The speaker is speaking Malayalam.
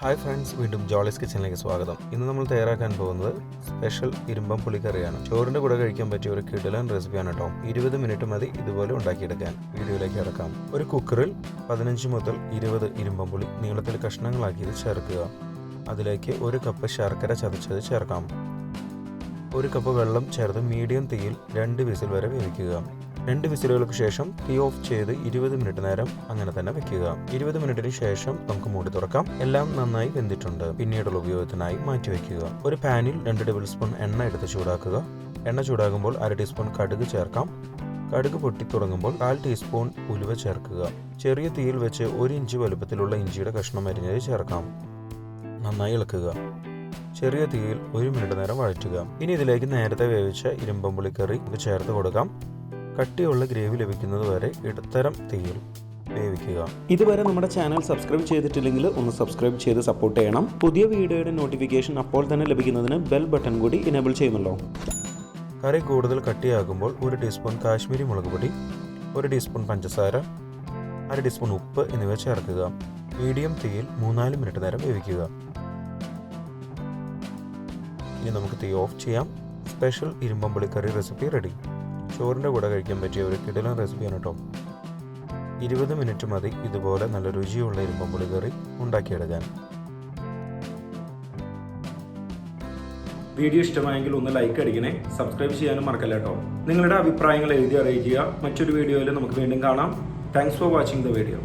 ഹായ് ഫ്രണ്ട്സ് വീണ്ടും ജോളിസ് കിച്ചണിലേക്ക് സ്വാഗതം. ഇന്ന് നമ്മൾ തയ്യാറാക്കാൻ പോകുന്നത് സ്പെഷ്യൽ ഇരുമ്പം പുളിക്കറിയാണ്. ചോറിന്റെ കൂടെ കഴിക്കാൻ പറ്റിയ ഒരു കിടലൻ റെസിപ്പിയാണ് കേട്ടോ ഇരുപത് മിനിറ്റ് മതി ഇതുപോലെ ഉണ്ടാക്കിയെടുക്കാൻ. വീഡിയോയിലേക്ക് ഇറക്കാം. ഒരു കുക്കറിൽ പതിനഞ്ച് മുതൽ ഇരുപത് ഇരുമ്പം പുളി നീളത്തിൽ കഷ്ണങ്ങളാക്കിയത് ചേർക്കുക. അതിലേക്ക് ഒരു കപ്പ് ശർക്കര ചതച്ചത് ചേർക്കാം. ഒരു കപ്പ് വെള്ളം ചേർത്ത് മീഡിയം തീയിൽ രണ്ട് വിസിൽ വരെ വേവിക്കുക. രണ്ട് വിസിലുകൾക്ക് ശേഷം തീ ഓഫ് ചെയ്ത് ഇരുപത് മിനിറ്റ് നേരം അങ്ങനെ തന്നെ വെക്കുക. ഇരുപത് മിനിറ്റിന് ശേഷം നമുക്ക് മൂടി തുറക്കാം. എല്ലാം നന്നായി വെന്തിട്ടുണ്ട്. പിന്നീടുള്ള ഉപയോഗത്തിനായി മാറ്റി വെക്കുക. ഒരു പാനിൽ രണ്ട് ടേബിൾ സ്പൂൺ എണ്ണ എടുത്ത് ചൂടാക്കുക. എണ്ണ ചൂടാകുമ്പോൾ അര ടീസ്പൂൺ കടുക് ചേർക്കാം. കടുക് പൊട്ടി തുടങ്ങുമ്പോൾ കാൽ ടീസ്പൂൺ ഉലുവ ചേർക്കുക. ചെറിയ തീയിൽ വെച്ച് ഒരു ഇഞ്ച് വലുപ്പത്തിലുള്ള ഇഞ്ചിയുടെ കഷ്ണം അരിഞ്ഞത് ചേർക്കാം. നന്നായി ഇളക്കുക. ചെറിയ തീയിൽ ഒരു മിനിറ്റ് നേരം വഴറ്റുക. ഇനി ഇതിലേക്ക് നേരത്തെ വേവിച്ച ഇരുമ്പമ്പുളിക്കറി ചേർത്ത് കൊടുക്കാം. കട്ടിയുള്ള ഗ്രേവി ലഭിക്കുന്നത് വരെ ഇടത്തരം തീയിൽ വേവിക്കുക. ഇതുവരെ നമ്മുടെ ചാനൽ സബ്സ്ക്രൈബ് ചെയ്തിട്ടില്ലെങ്കിൽ ഒന്ന് സബ്സ്ക്രൈബ് ചെയ്ത് സപ്പോർട്ട് ചെയ്യണം. പുതിയ വീഡിയോയുടെ നോട്ടിഫിക്കേഷൻ അപ്പോൾ തന്നെ ലഭിക്കുന്നതിന് ബെൽ ബട്ടൺ കൂടി ഇനേബിൾ ചെയ്യുമല്ലോ. കറി കൂടുതൽ കട്ടിയാകുമ്പോൾ ഒരു ടീസ്പൂൺ കാശ്മീരി മുളക് പൊടി ഒരു ടീസ്പൂൺ പഞ്ചസാര അര ടീസ്പൂൺ ഉപ്പ് എന്നിവ ചേർക്കുക. മീഡിയം തീയിൽ മൂന്നാൽ മിനിറ്റ് നേരം വേവിക്കുക. ഇനി നമുക്ക് തീ ഓഫ് ചെയ്യാം. സ്പെഷ്യൽ ഇരുമ്പമ്പുളി കറി റെസിപ്പി റെഡി. ചോറിന്റെ കൂടെ കഴിക്കാൻ പറ്റിയ ഒരു കിടലൻ റെസിപ്പിയാണ് കേട്ടോ ഇരുപത് മിനിറ്റ് മതി ഇതുപോലെ നല്ല രുചിയുള്ള ഇരുമ്പമ്പുളി കറി ഉണ്ടാക്കിയെടുക്കാൻ. വീഡിയോ ഇഷ്ടമായെങ്കിൽ ഒന്ന് ലൈക്ക് അടിക്കണേ. സബ്സ്ക്രൈബ് ചെയ്യാനും മറക്കല്ല കേട്ടോ നിങ്ങളുടെ അഭിപ്രായങ്ങൾ എഴുതി അറിയിക്കുക. മറ്റൊരു വീഡിയോയിൽ നമുക്ക് വീണ്ടും കാണാം. Thanks for watching the video